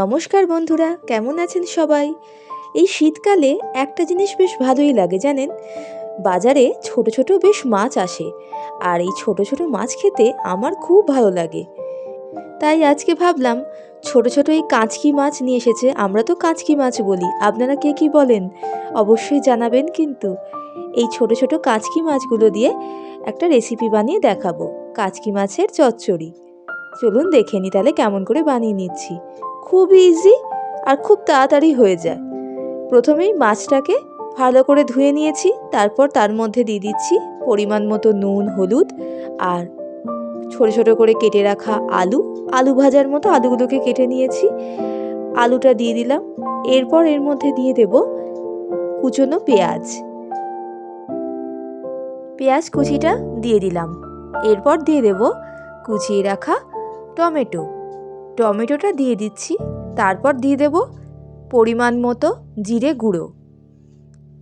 নমস্কার বন্ধুরা, কেমন আছেন সবাই? এই শীতকালে একটা জিনিস বেশ ভালোই লাগে জানেন? বাজারে ছোট ছোট বেশ মাছ আসে, আর এই ছোট ছোট মাছ খেতে আমার খুব ভালো লাগে। তাই আজকে ভাবলাম, ছোট ছোট এই কাঁচকি মাছ নিয়ে এসেছে, আমরা তো কাঁচকি মাছ বলি, আপনারা কে কি বলেন? অবশ্যই জানাবেন কিন্তু। এই ছোট ছোট কাঁচকি মাছগুলো দিয়ে একটা রেসিপি বানিয়ে দেখাবো, কাঁচকি মাছের চচ্চড়ি। চলুন দেখে নি তাহলে কেমন করে বানিয়ে নিচ্ছি। খুব ইজি আর খুব তাড়াতাড়ি হয়ে যায়। প্রথমেই মাছটাকে ভালো করে ধুয়ে নিয়েছি, তারপর তার মধ্যে দিয়ে দিচ্ছি পরিমাণ মতো নুন, হলুদ আর ছোট ছোট করে কেটে রাখা আলু। আলু ভাজার মতো আলুগুলোকে কেটে নিয়েছি। আলুটা দিয়ে দিলাম। এরপর এর মধ্যে দিয়ে দেব কুচনো পেঁয়াজ। পেঁয়াজ কুচিটা দিয়ে দিলাম। এরপর দিয়ে দেব কুচিয়ে রাখা টমেটো। টমেটোটা দিয়ে দিচ্ছি, তারপর দিয়ে দেব পরিমাণ মতো জিরে গুঁড়ো।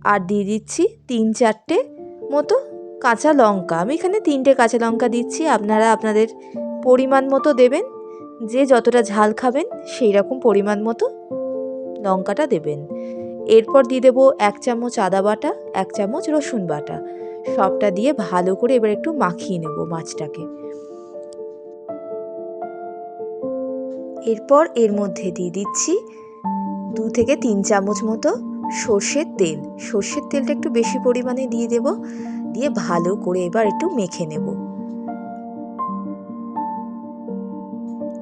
আর দিয়ে দিচ্ছি তিন চারটে মতো কাঁচা লঙ্কা। আমি এখানে তিনটে কাঁচা লঙ্কা দিচ্ছি, আপনারা আপনাদের পরিমাণ মতো দেবেন। যে যতটা ঝাল খাবেন, সেই রকম পরিমাণ মতো লঙ্কাটা দেবেন। এরপর দিয়ে দেবো এক চামচ আদা বাটা, এক চামচ রসুন বাটা। সবটা দিয়ে ভালো করে এবার একটু মাখিয়ে নেব মাছটাকে। এরপর এর মধ্যে দিয়ে দিচ্ছি দু থেকে তিন চামচ মতো সর্ষের তেল। সর্ষের তেলটা একটু বেশি পরিমাণে দিয়ে দেব, দিয়ে ভালো করে এবার একটু মেখে নেব।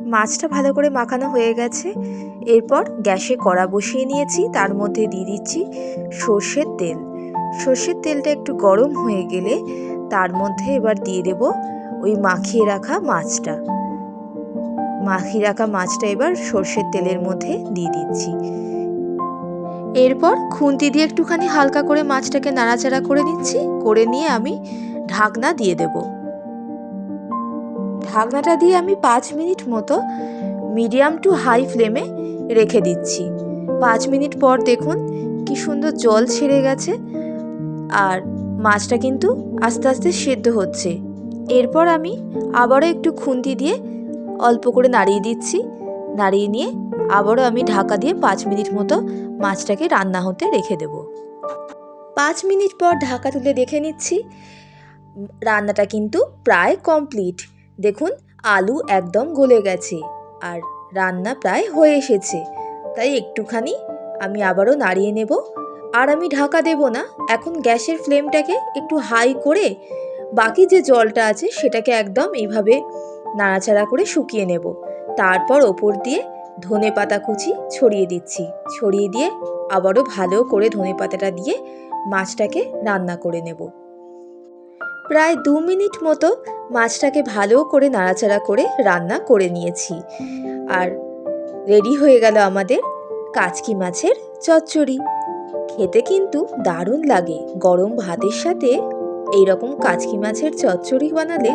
মাছটা ভালো করে মাখানো হয়ে গেছে। এরপর গ্যাসে কড়া বসিয়ে নিয়েছি, তার মধ্যে দিয়ে দিচ্ছি সর্ষের তেল। সর্ষের তেলটা একটু গরম হয়ে গেলে তার মধ্যে এবার দিয়ে দেব ওই মাখিয়ে রাখা মাছটা। মাখিয়ে রাখা মাছটা এবার সর্ষের তেলের মধ্যে দিয়ে দিচ্ছি। এরপর খুন্তি দিয়ে একটুখানি হালকা করে মাছটাকে নাড়াচাড়া করে নিচ্ছি। করে নিয়ে আমি ঢাকনা দিয়ে দেব। ঢাকনাটা দিয়ে আমি পাঁচ মিনিট মতো মিডিয়াম টু হাই ফ্লেমে রেখে দিচ্ছি। পাঁচ মিনিট পর দেখুন কি সুন্দর জল ছেড়ে গেছে আর মাছটা কিন্তু আস্তে আস্তে সেদ্ধ হচ্ছে। এরপর আমি আবারও একটু খুন্তি দিয়ে অল্প করে নাড়িয়ে দিচ্ছি। নাড়িয়ে নিয়ে আবারও আমি ঢাকা দিয়ে পাঁচ মিনিট মতো মাছটাকে রান্না হতে রেখে দেব। পাঁচ মিনিট পর ঢাকা তুলে দেখে নিচ্ছি, রান্নাটা কিন্তু প্রায় কমপ্লিট। দেখুন, আলু একদম গলে গেছে আর রান্না প্রায় হয়ে এসেছে। তাই একটুখানি আমি আবারও নাড়িয়ে নেব। আর আমি ঢাকা দেব না, এখন গ্যাসের ফ্লেমটাকে একটু হাই করে বাকি যে জলটা আছে সেটাকে একদম এইভাবে নাড়াচাড়া করে শুকিয়ে নেব। তারপর ওপর দিয়ে ধনে পাতা কুচি ছড়িয়ে দিচ্ছি। ছড়িয়ে দিয়ে আবারও ভালো করে ধনে পাতাটা দিয়ে মাছটাকে রান্না করে নেব। প্রায় দু মিনিট মতো মাছটাকে ভালো করে নাড়াচাড়া করে রান্না করে নিয়েছি। আর রেডি হয়ে গেল আমাদের কাচকি মাছের চচ্চড়ি। খেতে কিন্তু দারুণ লাগে। গরম ভাতের সাথে এইরকম কাচকি মাছের চচ্চড়ি বানালে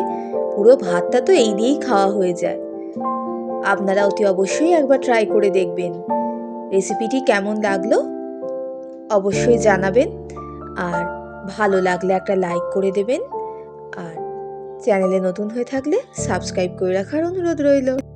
পুরো ভাতটা তো এই দিয়েই খাওয়া হয়ে যায়। আপনারা অতি অবশ্যই একবার ট্রাই করে দেখবেন। রেসিপিটি কেমন লাগল? অবশ্যই জানাবেন। আর ভালো লাগলে একটা লাইক করে দেবেন। আর চ্যানেলে নতুন হয়ে থাকলে সাবস্ক্রাইব করে রাখার অনুরোধ রইল।